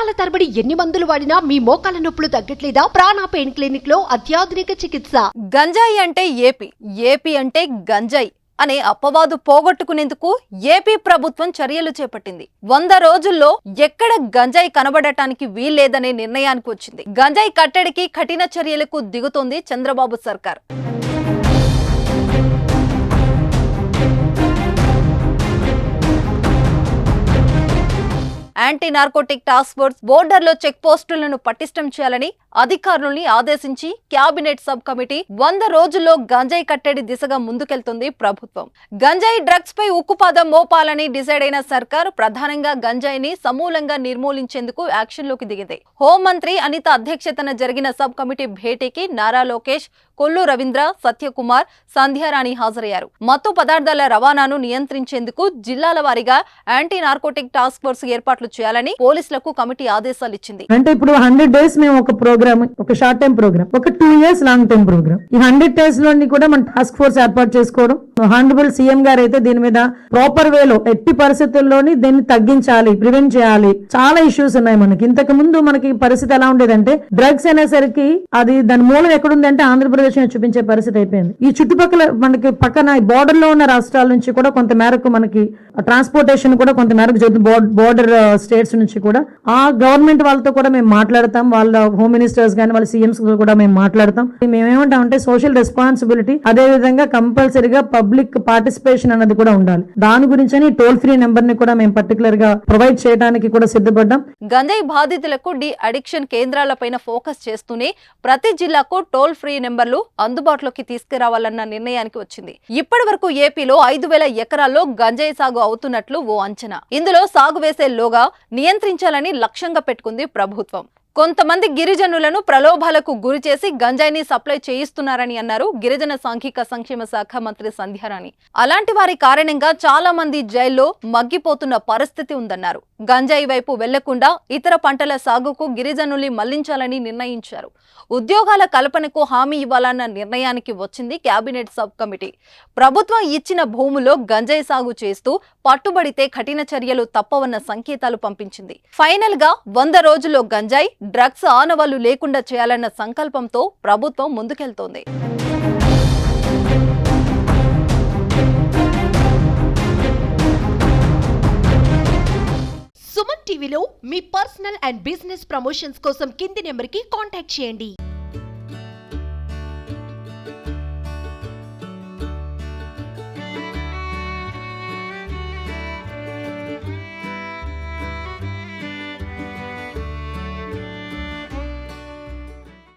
సంవత్సరాల తరబడి ఎన్ని మందులు వాడినా మీ మోకాల నొప్పులు తగ్గట్లేదా? ప్రాణ పెయిన్ క్లినిక్లో అత్యాధునిక చికిత్స. గంజాయి అంటే ఏపీ. ఏపీ అంటే గంజాయి అనే అపవాదు పోగొట్టుకునేందుకు ఏపీ ప్రభుత్వం చర్యలు చేపట్టింది. వంద రోజుల్లో ఎక్కడ గంజాయి కనబడటానికి వీల్లేదనే నిర్ణయానికి వచ్చింది. గంజాయి కట్టడికి కఠిన చర్యలకు దిగుతోంది చంద్రబాబు సర్కార్. యాంటీ నార్కోటిక్ టాస్క్ ఫోర్స్ బోర్డర్లో చెక్ పోస్టులను పటిష్టం చేయాలని అధికారులని ఆదేశించి క్యాబినెట్ సబ్ కమిటీ వంద రోజుల్లో గంజాయి కట్టడి దిశగా ముందుకెళ్తుంది ప్రభుత్వం. గంజాయి డ్రగ్స్ పై ఉక్కుపాదం మోపాలని డిసైడ్ అయిన సర్కార్ ప్రధానంగా గంజాయిని సమూలంగా నిర్మూలించేందుకు యాక్షన్లోకి దిగింది. హోంమంత్రి అనిత అధ్యక్షతన జరిగిన సబ్ కమిటీ భేటీకి నారా లోకేష్ కొల్లు రవీంద్ర సత్యకుమార్ సంధ్యారాణి హాజరయ్యారు. మత్తు పదార్థాల రవాణాను నియంత్రించేందుకు జిల్లాల వారీగా యాంటీ నార్కోటిక్ టాస్క్ ఫోర్స్ ఏర్పాట్లు చేయాలని పోలీసులకు కమిటీ ఆదేశాలు ఇచ్చింది. అంటే ఇప్పుడు హండ్రెడ్ డేస్ మేము ఒక ప్రోగ్రామ్ ఒక షార్ట్ టైం ప్రోగ్రామ్ ఒక two years long time programme. ఈ హండ్రెడ్ డేస్లోని కూడా మన టాస్క్ ఫోర్స్ ఏర్పాటు చేసుకోవడం హానరబుల్ సీఎం గారు అయితే దీని మీద ప్రాపర్ వేలో ఎట్టి పరిస్థితుల్లోని దీన్ని తగ్గించాలి ప్రివెంట్ చేయాలి. చాలా ఇష్యూస్ ఉన్నాయి మనకి. ఇంతకు ముందు మనకి పరిస్థితి ఎలా ఉండేదంటే డ్రగ్స్ అనేసరికి అది దాని మూలం ఎక్కడుందంటే ఆంధ్రప్రదేశ్ అని చూపించే పరిస్థితి అయిపోయింది. ఈ చుట్టుపక్కల మనకి పక్కన బార్డర్లో ఉన్న రాష్ట్రాల నుంచి కూడా కొంత మేరకు మనకి ట్రాన్స్పోర్టేషన్ కూడా కొంత మేరకు జరుగుతుంది. బార్డర్ స్టేట్స్ నుంచి కూడా. ఆ గవర్నమెంట్ వాళ్ళతో కూడా మేము మాట్లాడతాం. వాళ్ళ హోమ్ మినిస్టర్స్ కానీ వాళ్ళ సీఎంస్ కూడా మేము మాట్లాడతాం. మేమేమంటాం అంటే సోషల్ రెస్పాన్సిబిలిటీ అదే విధంగా కంపల్సరీగా పబ్లిక్ పార్టిసిపేషన్ అన్నది కూడా ఉండాలి. దాని గురించి టోల్ ఫ్రీ నెంబర్ని కూడా మేము పర్టికులర్గా ప్రొవైడ్ చేయడానికి కూడా సిద్ధపడ్డాం. గంజాయి బాధితులకు డి అడిక్షన్ కేంద్రాలపైన ఫోకస్ చేస్తూనే ప్రతి జిల్లాకు టోల్ ఫ్రీ నెంబర్ నెంబర్లు అందుబాటులోకి తీసుకురావాలన్న నిర్ణయానికి వచ్చింది. ఇప్పటి వరకు ఏపీలో ఐదు వేల ఎకరాల్లో గంజాయి సాగు అవుతున్నట్లు ఓ అంచనా. ఇందులో సాగు వేసే లోగా నియంత్రించాలని లక్ష్యంగా పెట్టుకుంది ప్రభుత్వం. కొంతమంది గిరిజనులను ప్రలోభాలకు గురి చేసి గంజాయిని సప్లై చేయిస్తున్నారని అన్నారు గిరిజన సాంఘిక సంక్షేమ శాఖ మంత్రి సంధ్యారాణి. అలాంటి వారి కారణంగా చాలా మంది జైల్లో మగ్గిపోతున్న పరిస్థితి ఉందన్నారు. గంజాయి వైపు వెళ్ళకుండా ఇతర పంటల సాగుకు గిరిజనుల్ని మళ్ళించాలని నిర్ణయించారు. ఉద్యోగాల కల్పనకు హామీ ఇవ్వాలన్న నిర్ణయానికి వచ్చింది కేబినెట్ సబ్ కమిటీ. ప్రభుత్వం ఇచ్చిన భూములో గంజాయి సాగు చేస్తూ పట్టుబడితే కఠిన చర్యలు తప్పవన్న సంకేతాలు పంపించింది. ఫైనల్గా వంద రోజుల్లో గంజాయి డ్రగ్స్ ఆనవాళ్ళు లేకుండా చేయాలన్న సంకల్పంతో ప్రభుత్వం ముందుకెళ్తోంది. సుమన్ టీవీలో మీ పర్సనల్ అండ్ బిజినెస్ ప్రమోషన్స్ కోసం కింది నెంబర్కి కాంటాక్ట్ చేయండి.